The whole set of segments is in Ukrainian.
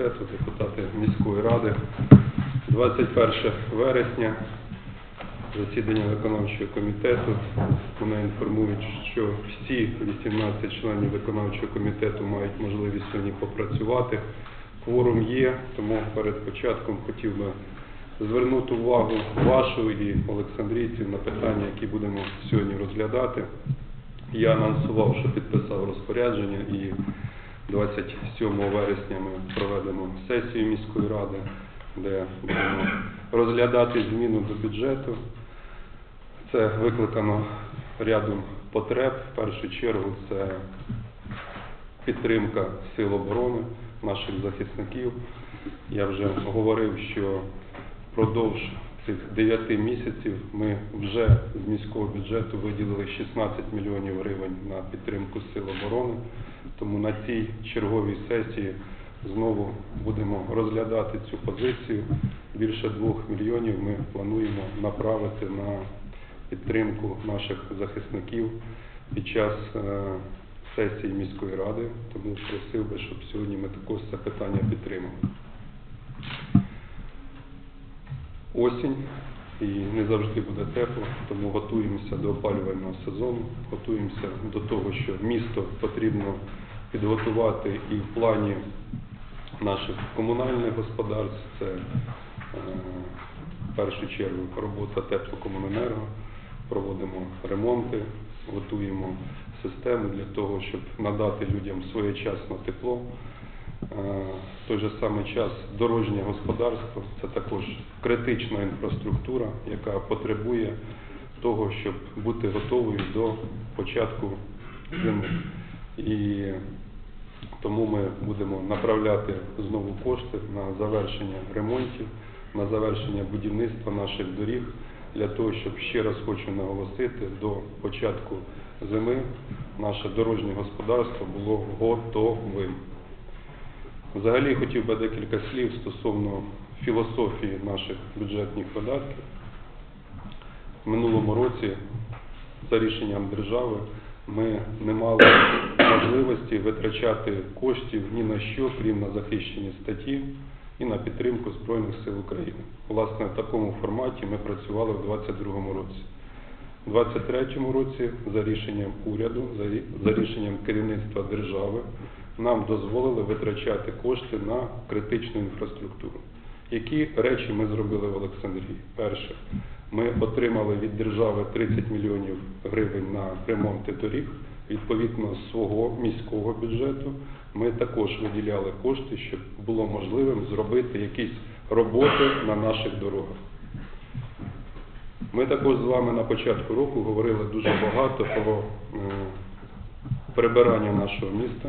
комітету, депутати міської ради. 21 вересня, засідання виконавчого комітету. Мене інформують, що всі 18 членів виконавчого комітету мають можливість сьогодні попрацювати. Кворум є, тому перед початком хотів би звернути увагу вашу і Олександрійців на питання, які будемо сьогодні розглядати. Я анонсував, що підписав розпорядження і 27 вересня ми проведемо сесію міської ради, де будемо розглядати зміну до бюджету. Це викликано рядом потреб. В першу чергу це підтримка сил оборони, наших захисників. Я вже говорив, що впродовж цих 9 місяців ми вже з міського бюджету виділили 16 мільйонів гривень на підтримку сил оборони. Тому на цій черговій сесії знову будемо розглядати цю позицію. Більше 2 мільйонів ми плануємо направити на підтримку наших захисників під час е, сесії міської ради. Тому просив би, щоб сьогодні ми також це питання підтримали. Осінь і не завжди буде тепло, тому готуємося до опалювального сезону, готуємося до того, що місто потрібно підготувати і в плані наших комунальних господарств, це е, в першу чергу робота теплокомуненерго, проводимо ремонти, готуємо систему для того, щоб надати людям своєчасно тепло. Е, В той же самий час дорожнє господарство це також критична інфраструктура, яка потребує того, щоб бути готовою до початку зими. І тому ми будемо направляти знову кошти на завершення ремонтів, на завершення будівництва наших доріг для того, щоб ще раз хочу наголосити, до початку зими наше дорожнє господарство було готовим. Взагалі хотів би декілька слів стосовно філософії наших бюджетних видатків. В минулому році, за рішенням держави, ми не мали можливості витрачати коштів ні на що, крім на захищені статті і на підтримку Збройних сил України. Власне, в такому форматі ми працювали в 2022 році. У 2023 році за рішенням уряду, за рішенням керівництва держави, нам дозволили витрачати кошти на критичну інфраструктуру. Які речі ми зробили в Олександрії? Перше, ми отримали від держави 30 мільйонів гривень на ремонти доріг. Відповідно з свого міського бюджету ми також виділяли кошти, щоб було можливим зробити якісь роботи на наших дорогах. Ми також з вами на початку року говорили дуже багато про е, прибирання нашого міста,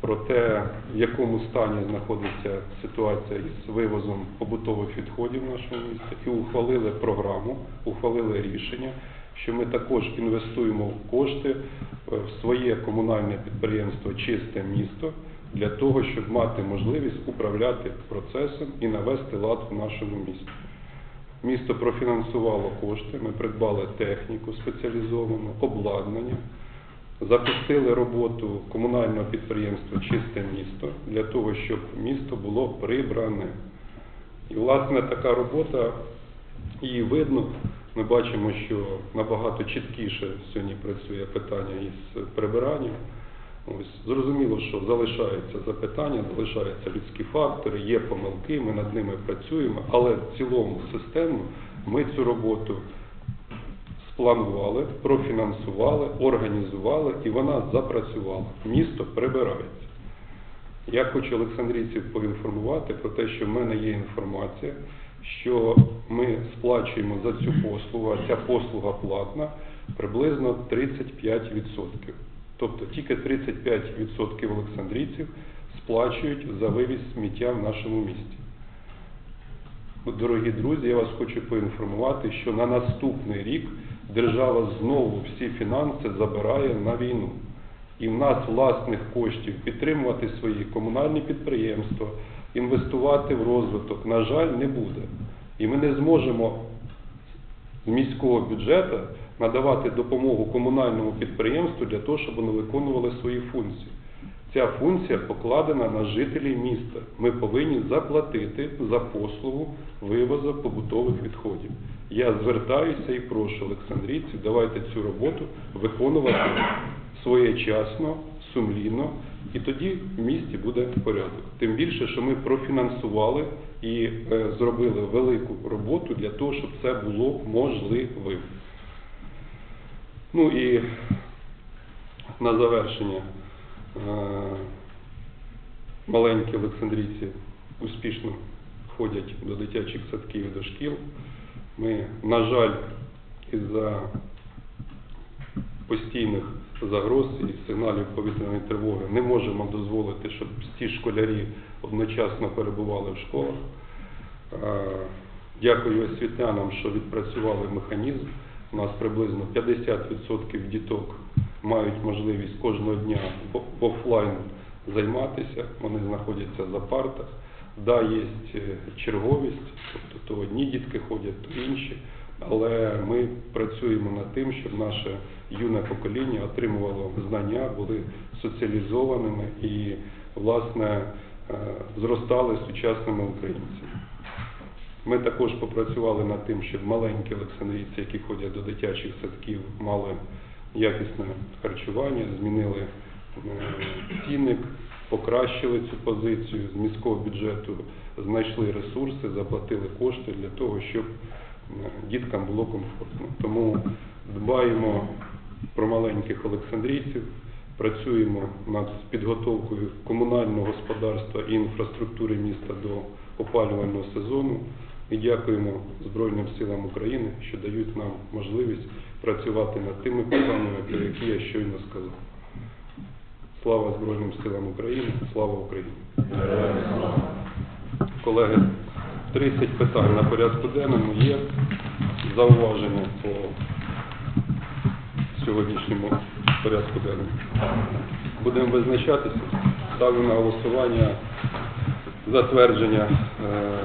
про те, в якому стані знаходиться ситуація із вивозом побутових відходів в нашому місті, і ухвалили програму, ухвалили рішення, що ми також інвестуємо кошти е, в своє комунальне підприємство Чисте місто для того, щоб мати можливість управляти процесом і навести лад в нашому місті. Місто профінансувало кошти, ми придбали техніку спеціалізовану, обладнання, запустили роботу комунального підприємства Чисте місто для того, щоб місто було прибране. І, власне, така робота, її видно. Ми бачимо, що набагато чіткіше сьогодні працює питання із прибиранням. Ось зрозуміло, що залишаються запитання, залишаються людські фактори, є помилки, ми над ними працюємо, але в цілому системно ми цю роботу спланували, профінансували, організували і вона запрацювала. Місто прибирається. Я хочу Олександрійців поінформувати про те, що в мене є інформація, що ми сплачуємо за цю послугу, а ця послуга платна, приблизно 35%. Тобто тільки 35% олександрійців сплачують за вивіз сміття в нашому місті. Дорогі друзі, я вас хочу поінформувати, що на наступний рік держава знову всі фінанси забирає на війну. І в нас власних коштів підтримувати свої комунальні підприємства, інвестувати в розвиток, на жаль, не буде. І ми не зможемо з міського бюджету надавати допомогу комунальному підприємству для того, щоб вони виконували свої функції. Ця функція покладена на жителів міста. Ми повинні заплатити за послугу вивозу побутових відходів. Я звертаюся і прошу Олександрійців, давайте цю роботу виконувати своєчасно, сумлінно, і тоді в місті буде порядок. Тим більше, що ми профінансували і е, зробили велику роботу для того, щоб це було можливим. Ну і на завершення маленькі олександрійці успішно ходять до дитячих садків до шкіл. Ми, на жаль, із-за постійних загроз і сигналів повітряної тривоги не можемо дозволити, щоб ці школярі одночасно перебували в школах. Е, Дякую освітянам, що відпрацювали механізм. У нас приблизно 50% діток мають можливість кожного дня офлайн займатися, вони знаходяться за партах. Да, є е, черговість, тобто то одні дітки ходять, то інші, але ми працюємо над тим, щоб наше юне покоління отримувало знання, були соціалізованими і, власне, е, зростали сучасними українцями. Ми також попрацювали над тим, щоб маленькі олександрійці, які ходять до дитячих садків, мали якісне харчування, змінили е, цінник, покращили цю позицію з міського бюджету, знайшли ресурси, заплатили кошти для того, щоб е, діткам було комфортно. Тому дбаємо про маленьких олександрійців, працюємо над підготовкою комунального господарства і інфраструктури міста до опалювального сезону. І дякуємо Збройним силам України, що дають нам можливість працювати над тими питаннями, про які я щойно сказав. Слава Збройним силам України, слава Україні! Колеги, 30 питань на порядку денному є зауваження по сьогоднішньому порядку денному. Будемо визначатися. Ставлю на голосування затвердження е,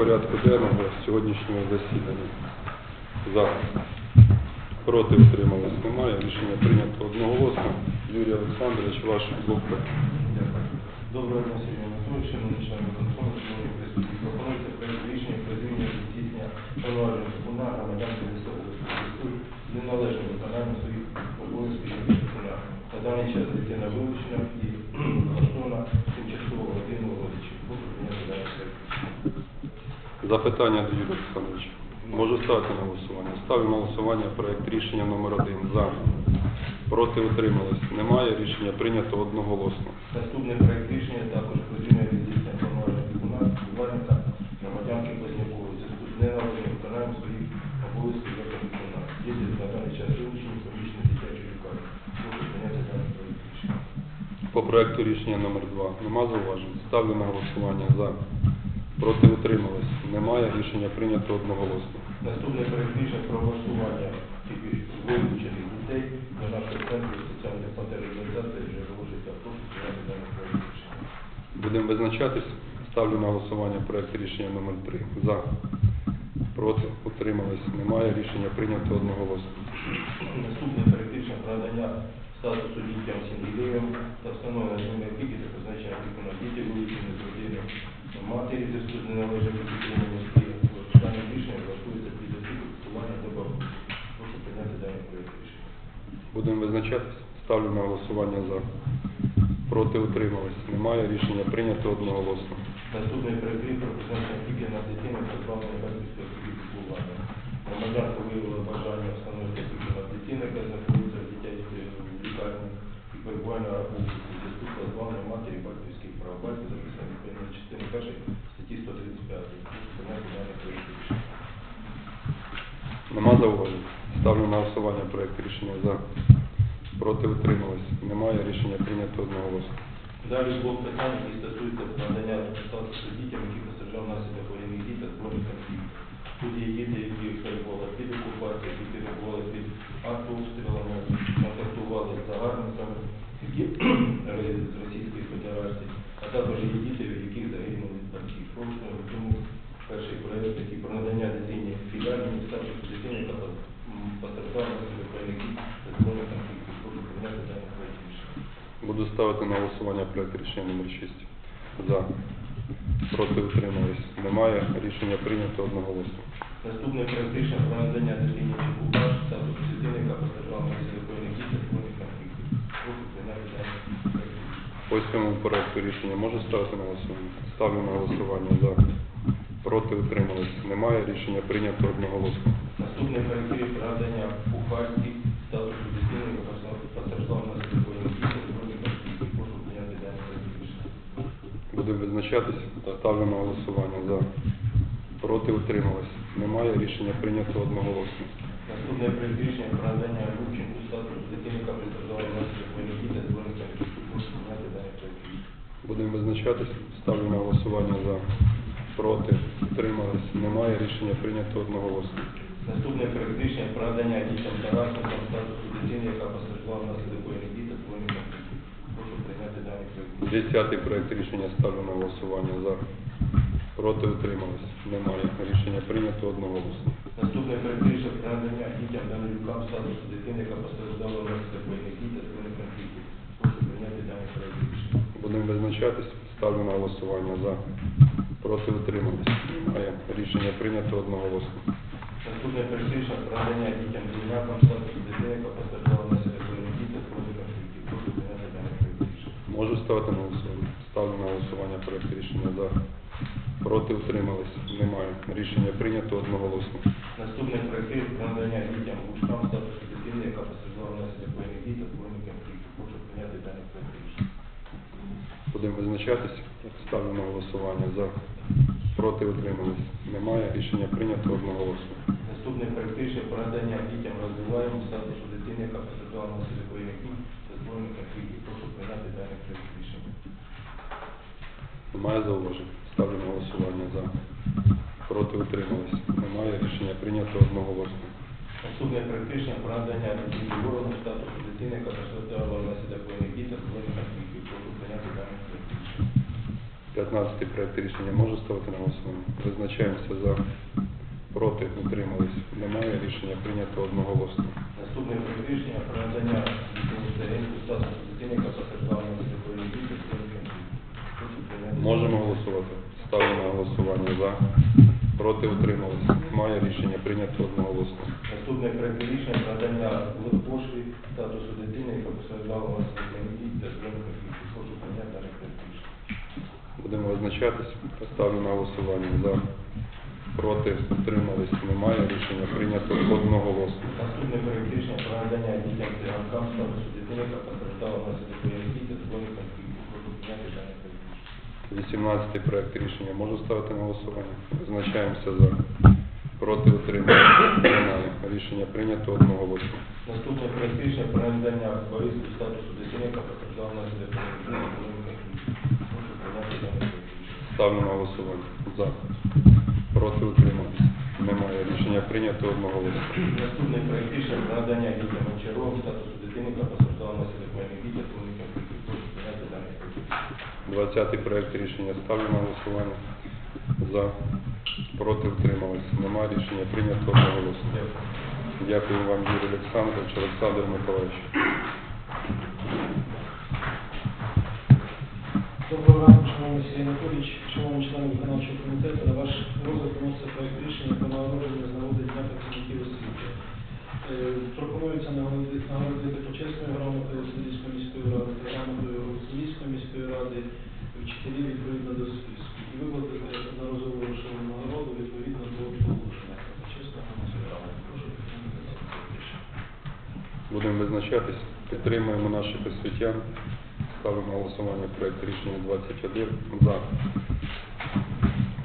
порядку денного сьогоднішнього засідання. За. Проти утрималось немає. Рішення прийнято одноголосно. Юрій Олександрович, ваш блок. Доброго дня, Сергій Анатолійович, шановні члени виконкому, шановні. Пропонується проект рішення про звільнення від здійснення повноважень сповна громадянки місцевого зв'язку з неналежним виконанням своїх обов'язків. На даний час дитина вилучена і влаштована тимчасово родинного родичів. Прошу прийняти даний проект. Запитання до Юрія Олександровича. Можу ставити на голосування. Ставлю на голосування проект рішення номер один. За. Проти утрималось. Немає. Рішення прийнято одноголосно. Наступний проект рішення також про звільнення від здійснення повноважень виконавника громадянки Близнюкової. Зв'язку з неналежним виконанням своїх обов'язків як дитина. Діти на даний час вилучені з дитячої лікарні. Прошу прийняти даний проект рішення. По проекту рішення номер 2 Нема зауважень. Ставлю на голосування. За. Проти утрималось. Немає. Рішення прийнято одноголосно. Наступний проект рішення про влаштування тільки вилучених дітей до нашого центру соціальної патеріалізації вже вилучиться. Прошу прийняти даний проект рішення. Будемо визначатись. Ставлю на голосування проект рішення номер 3 За. Проти утрималось. Немає. Рішення прийнято одноголосно. Наступне про надання статусу дітям сім'євим та встановлення матері зв'язку з неналежним підтриманням спільно. Дане рішення влаштується під піклування до. Прошу прийняти даний проект рішення. Будемо визначатись. Ставлю на голосування за. Проти утрималось. Немає. Рішення прийнято одноголосно. Наступний рішення про опіки над дитиною та позбавлення батьківського опіки піклування. Громадянка виявила бажання встановити опіку над дитиною, яка знаходиться в дитячій лікарні і перебуває на рахунку у зв'язку матері батьківських прав. Батько записаний відповідно частини першої статті 135. Прошу прийняти даний проект рішення. Нема зауважень. Ставлю на голосування проект рішення за. Проти утрималось. Немає. Рішення прийнято одноголосно. Далі блок питань, які стосуються надання статусу дітям, які постраждали внаслідок воєнних дій та збройних конфліктів. Тут є діти, які перебували під окупацією, які перебували під артобстрілами, контактували з загарбниками, які з Російської Федерації, а також є діти, яких загинули батьки. Прошу, тому перший проект, який про надання дитині філіальної статусу дитини, яка постраждала воєнних дій та збройних конфліктів. Прошу прийняти даний проект рішення. Буду ставити на голосування проект рішення номер 6. За. Проти утримались. Немає. Рішення прийнято одноголосно. Наступний проект рішення про надання дитині Чекукаш статусу дитини, яка постраждала внаслідок воєнних дій та збройних конфліктів. Прошу прийняти даний проект рішення. По цьому проекту рішення можу ставити на голосування? Ставлю на голосування за. Проти утримались. Немає. Рішення прийнято одноголосно. Наступний проект рішення про надання Бухарській статусу дитини, проект рішення. Будемо визначатись. Ставлю на голосування за. Проти утримались. Немає. Рішення прийнято одноголосно. Наступний проект рішення про надання Любченку статусу дитини, яка постраждала внаслідок Будемо визначатись. Ставлю на голосування за. Проти утримались. Немає. Рішення прийнято одноголосно. Наступний проект рішення про надання дітям Тарасенкам статусу дитини, яка постраждала внаслідок воєнних дій та. Прошу прийняти даний проект. Десятий проект рішення ставлю на голосування за. Проти утримались. Немає. Рішення прийнято одноголосно. Наступний проект рішення про надання дітям Данилюкам статусу дитини, яка постраждала внаслідок воєнних Будемо визначатись. Ставлю на голосування за. Проти утримались. Немає. Рішення прийнято одноголосно. Наступний проект рішення про дітям Зеленякам статусу дитини, яка постраждала внаслідок воєнних дій та збройних конфліктів. Прошу прийняти проект рішення. Можу ставити на голосування. Ставлю на голосування проект рішення за. Проти утримались. Немає. Рішення прийнято одноголосно. Наступний проект надання дітям Гучкам статусу дитини, яка постраждала внаслідок воєнних дій та збройних конфліктів. Прошу прийняти проект рішення. Будемо визначатись. Ставлю на голосування за. Проти утримались. Немає. Рішення прийнято одноголосно. Наступний проект рішення про надання дітям розвиваємо статусу дитини, яка постраждала внаслідок воєнних дій та збройних конфліктів. Прошу прийняти даний проект рішення. Немає зауважень. Ставлю на голосування за. Проти утримались. Немає. Рішення прийнято одноголосно. Проект рішення про надання дитині статусу дитини, яка постраждала внаслідок воєнних дій та збройних конфліктів. Прошу прийняти даний. 15 проект рішення можу ставити на голосування. Визначаємося за. Проти утримались. Немає. Рішення прийнято одноголосно. Наступний проект рішення про надання Царинську статусу дитини, яка постраждала. Можемо голосувати. Ставлю на голосування за. Проти утримались. Немає. Рішення прийнято одноголосно. Наступний проект рішення про надання Литвоші статусу дитини, яка постраждала внаслідок визначатись. Ставлю на голосування за. Проти утримались. Немає. Рішення прийнято одноголосно. Наступний проект рішення про надання дітям циганкам статусу дитини, яка постраждала внаслідок воєнних дій та збройних конфліктів. Даний проект 18 проект рішення можу ставити на голосування. Визначаємося за. Проти утримались. Немає. Рішення прийнято одноголосно. Наступний проект рішення про надання Борису статусу дитини, яка постраждала внаслідок воєнних дій та збройних конфліктів. Прошу прийняти. Ставлю на голосування. За. Проти утримались. Немає. Рішення прийнято одноголосно. Наступний проект рішення про надання дітям Гончаровим статусу дитини, та конфліктів. Прошу прийняти даний проект рішення. 20 проект рішення ставлю на голосування. За. Проти утримались. Немає. Рішення прийнято одноголосно. Дякую. Дякую вам, Юрій Олександрович, Олександр Миколаївич. Анатолійович, шановні члени виконавчого комітету. На ваш розгляд вноситься проект рішення про нагородження з нагоди Дня працівників освіти. Е, Пропонується нагородити почесною грамотою Сумської міської ради грамотою Сумської міської ради вчителів відповідно до списку і виплатити одноразову грошову нагороду відповідно до положення про почесну громадську. Прошу підтримати. Будемо визначатись. Підтримуємо наших освітян. Ставимо на голосування проект рішення 21. За.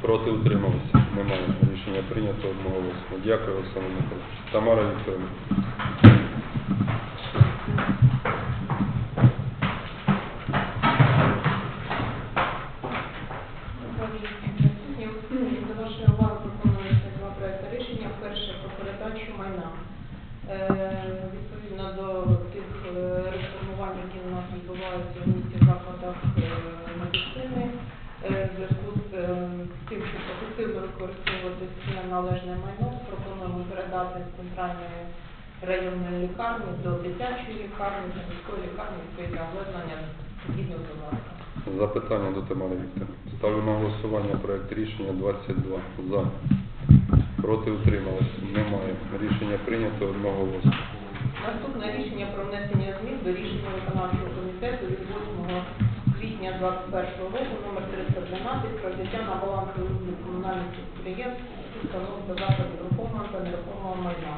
Проти утрималися. Немає. Рішення прийнято одноголосно. Дякую, Олександр Миколаївич. Тамара Вікторовна. До вашої уваги пропонується два проекти рішення. Перше про передачу майна. Е, Відповідно до тих е, реформувань, які у нас відбуваються в місті в закладах е, медицини, е, в зв'язку з е, тим, що професійно будемо використовувати це належне майно, пропонуємо передати з центральної районної лікарні до дитячої лікарні та міської лікарні відповідне обладнання згідно з ласка. Запитання до Тамари Вікторівни. Ставлю на голосування проект рішення 22 за. Проти утримались? Немає. Рішення прийнято одноголосно. Наступне рішення про внесення змін до рішення виконавчого комітету від 8 квітня 2021 року номер 312 про взяття на баланс комунальних підприємств установ та закладів рухомого та нерухомого майна.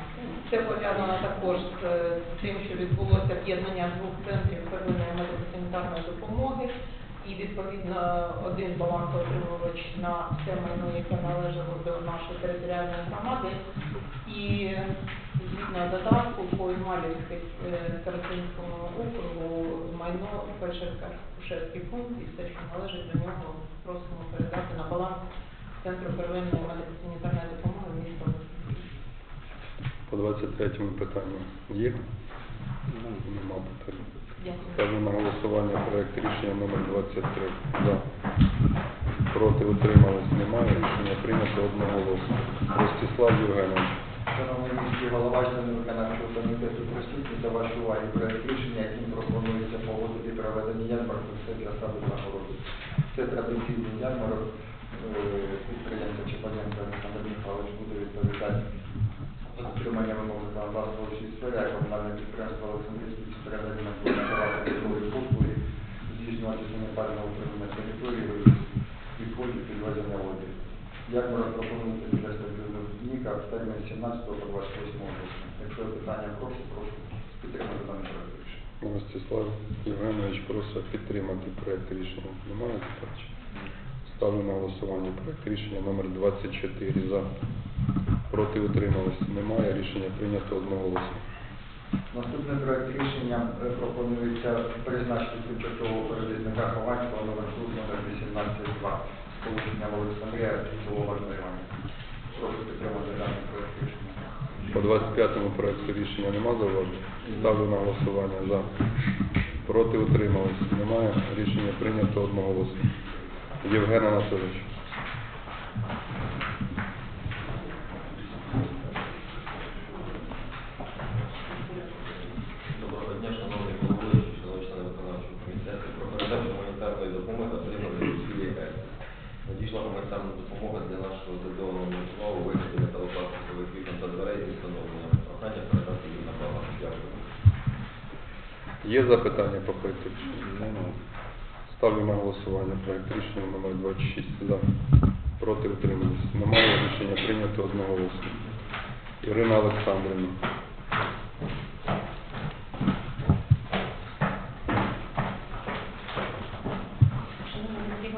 Це пов'язано також з е, тим, що відбулося об'єднання двох центрів первинної медико-санітарної допомоги і відповідно один балансоотримувач на все майно, яке належало до нашої територіальної громади. І згідно додатку по Ізмайлівській е, старостинському округу майно Печерський пункт і все, що належить до нього, просимо передати на баланс Центру первинної медико-санітарної допомоги міста. По 23 питанню є? Нема питань. Ставлю на голосування проект рішення номер 23 за. Проти утримались? Немає. Рішення прийнято одноголосно. Ростислав Євгенович. Шановний міський голова, члени виконавчого комітету присутні до вашої уваги проект рішення, яким пропонується погодити проведення ярмарку все для саду нагороди. Це традиційний ярмарок е, підприємця Чепаненко Олександр Михайлович буде відповідати за дотримання вимог законодавства у цій сфері, а комунальне підприємство Олександрівський буде надавати житлові послуги, здійснювати санітарне утримання території, відходів, підвезення води. Ярмарок пропонується для співробітника в термін 17 по 28 жовтня. Якщо є питання, прошу, прошу підтримати даний проект рішення. Ростислав Євгенович просить підтримати проект рішення. Немає заперечень? Ставлю на голосування проект рішення номер 24 за. Проти утримались? Немає. Рішення прийнято одноголосно. Наступний проект рішення е, пропонується призначити тимчасового перевізника Хованського номер тут номер 18.2 сполучення Олександрія тимчасового отримання. Прошу підтримати даний проект рішення. По 25-му проекту рішення нема зауважень? Ставлю на голосування за. Проти утримались? Немає. Рішення прийнято одноголосно. Євген Анатолійович. Є запитання по проекту рішення? Немає. Ставлю на голосування проект рішення номер 26 за. Проти утримались? Немає. Рішення прийнято одноголосно. Ірина Олександрівна. На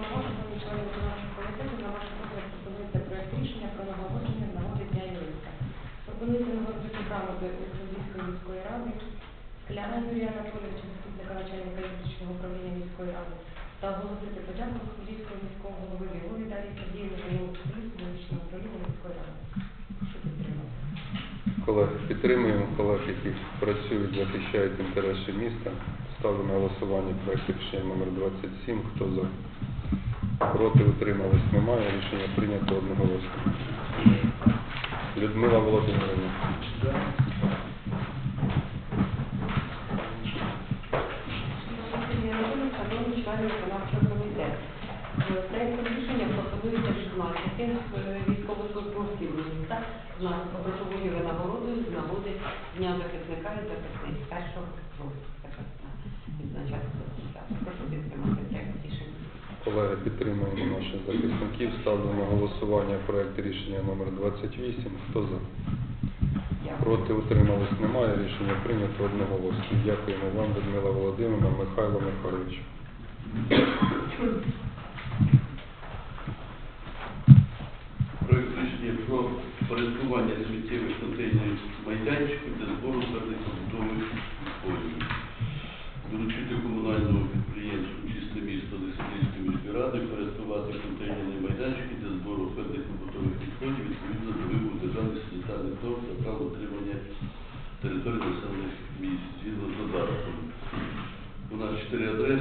пропонується проект рішення про нагородження з нагоди юриста. Пропонується нагородити грамоти міської ради, Скляна Юрія Анатолійовича, заступника начальника юридичного управління міської ради, та оголосити подяку Олександрійського міського голови Вілові Дарії Сергіївні та йому юридичного управління міської ради. Прошу підтримати. Колеги, підтримуємо колег, які працюють, захищають інтереси міста. Ставлю на голосування проект рішення номер 27. Хто за? Проти утримались? Немає. Рішення прийнято одноголосно. Людмила Володимирівна. Сергій Анатолійович, члени виконавчого комітету. Проектом рішення пропонується відзначити е, військовослужбовців міста з грошовою винагородою з нагоди Дня захисника і захисниць першого жовтня. Відзначати це свято. Прошу підтримати проект рішення. Колеги, підтримуємо наших захисників. Ставлю на голосування проект рішення номер 28. Хто за? Проти утримались? Немає. Рішення прийнято одноголосно. Дякуємо вам, Людмила Володимирівна, Михайло Михайлович. Проект рішення про порядкування сміттєвих контейнерів майданчиків для збору твердих побутових відходів. Доручити комунальному підприємству «Чисте місто» Лисичанської міської ради порядкувати контейнерні майданчики для збору твердих побутових відходів відповідно до вимог державних санітарних норм та прав утримання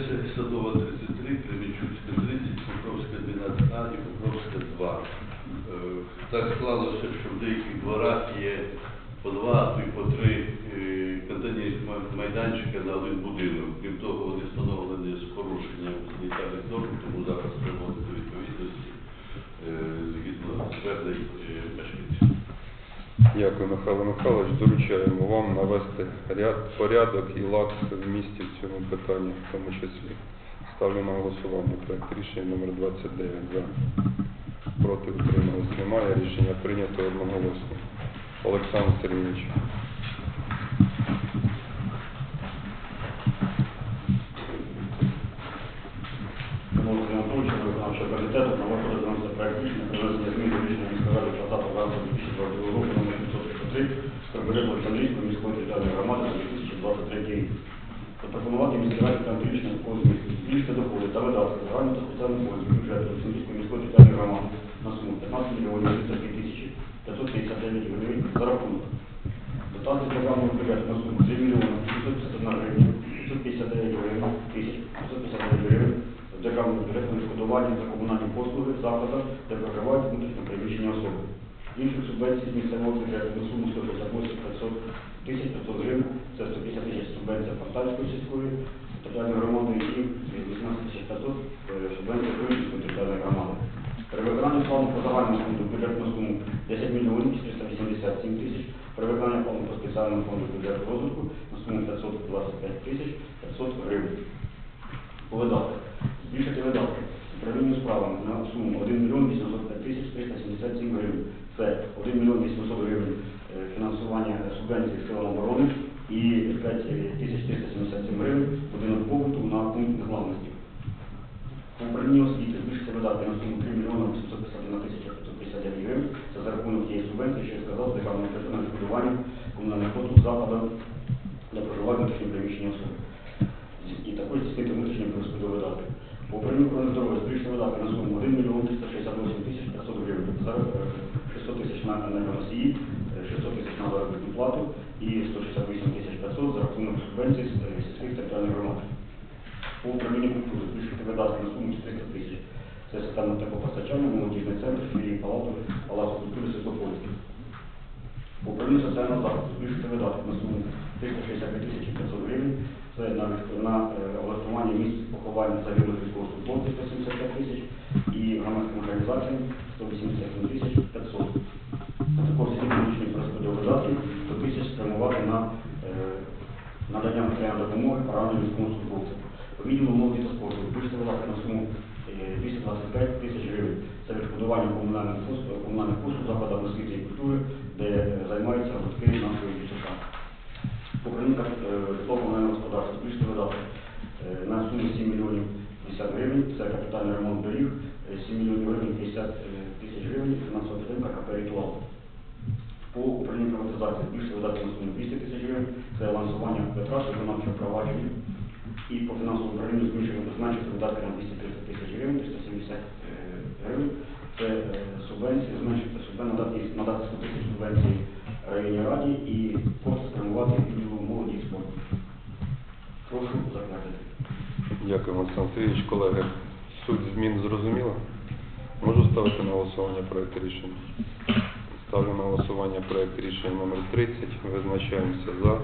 чотири Садова 33, Кременчуцька 30, Покровська 12А і Покровська 2. так склалося, що в деяких дворах є по два, й по три е, контейнерні ма- майданчики на один будинок. Крім того, вони встановлені з порушенням санітарних норм, тому зараз приводить до відповідності е, згідно е, мешканців. Дякую, Михайло Михайлович. Доручаємо вам навести ряд, порядок і лад в місті в цьому питанні, в тому числі. Ставлю на голосування проект рішення номер 29 за. Проти утримались немає. Рішення прийнято одноголосно. Олександр Сергійович. Комітету, на проект рішення про внесення змін до рішення міської ради 20 травня 2022 року номер 563 бюджет Олександрійської міської територіальної громади на 2023 рік. Запропонувати міській раді прийняти рішення такого змісту. Збільшити доходи та видатки загального та спеціального фонду бюджету Олександрійської міської територіальної громади на суму 15 мільйонів 32 тисячі 559 гривень за рахунок Дотація державного бюджету на суму 3 мільйони 551 гривня 559 гривень тисяч 559 гривень з державного відшкодування за комунальні послуги закладах, де проживають внутрішньо переміщені особи. Інших субвенцій з місцевого бюджету на суму 168 500 тисяч 500 гривень, це 150 тисяч субвенція Фонтанської сільської територіальної громади і 18 тисяч 500 е, субвенція Київської територіальної громади. При виконанні плану по загальному фонду бюджету на суму 10 мільйонів 487 тисяч, при виконанні плану по спеціальному фонду бюджету розвитку на суму 525 тисяч 500 гривень. По видатках. Збільшити видатки. Управління справами на суму 1 мільйон 805 тисяч 377 гривень. Це 1 мільйон 800 гривень е, фінансування субвенції силам оборони і 5477 гривень будинок побуту на пункт незламності. По управлінню освіти збільшиться видатки на суму 3 мільйони 851 тисяча 559 гривень. Це за рахунок тієї субвенції, що я сказав, з державного бюджету на відшкодування комунальних послуг закладам для проживання внутрішньо переміщення особи. І також здійснити внутрішньо перерозподіл видатки. По управлінню охорони здоров'я збільшити видатки на суму 1 мільйон 368 тисяч 500 гривень. Зараз е, 600 тисяч на енергоносії, е, 600 тисяч на заробітну плату і 168 тисяч 500 за рахунок субвенцій з е, сільських територіальних громад. По управлінню культури збільшити видатки на суму 400 тисяч. Це теплопостачання, молодіжний центр, філії палату, палацу культури Святопольський. По управлінню соціального захисту збільшити видатки на суму 365 тисяч 500 гривень. Це на, на е, облаштування місць поховання загиблих військовослужбовців 175 тисяч і громадським організаціям 187 тисяч 500. А також публічні розподіл видатків 100 тисяч спрямувати на е, надання матеріальної допомоги пораненим військовослужбовцям. Відділу молоді та спорту збільшити видатки на суму 225 тисяч гривень. Це відшкодування комунальних послуг, комунальних послуг закладам освіти і культури, де е, займаються гуртки нашої дівчата. Управління житлово-комунального господарства збільшити видатки е, на суму 7 мільйонів 50 гривень. Це капітальний ремонт доріг, е, 7 мільйонів гривень 50 е, тисяч гривень, фінансова підтримка КП «Ритуал». По управлінню приватизації збільшити видатки на суму 200 тисяч гривень. Це лансування витрат виконавчого провадження. І по фінансовому управлінню збільшуємо зменшити видатки на 230 тисяч гривень, 370 е, гривень. Це субвенції, зменшити субвенцію, надати, надати 100 тисяч субвенцій районній раді і кошти спрямувати відділу молоді і спорту. Прошу затвердити. Дякую, Олександр Сергійович. Колеги, суть змін зрозуміла? Можу ставити на голосування проект рішення? Ставлю на голосування проект рішення номер 30. Визначаємося за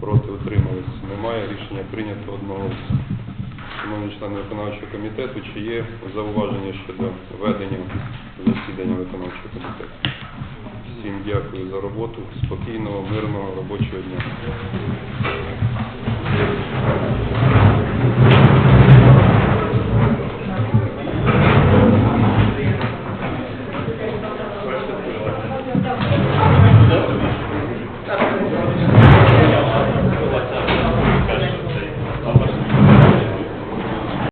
проти утримались. Немає рішення прийнято одного. з Шановні члени виконавчого комітету, чи є зауваження щодо ведення засідання виконавчого комітету? Всім дякую за роботу. Спокійного, мирного робочого дня.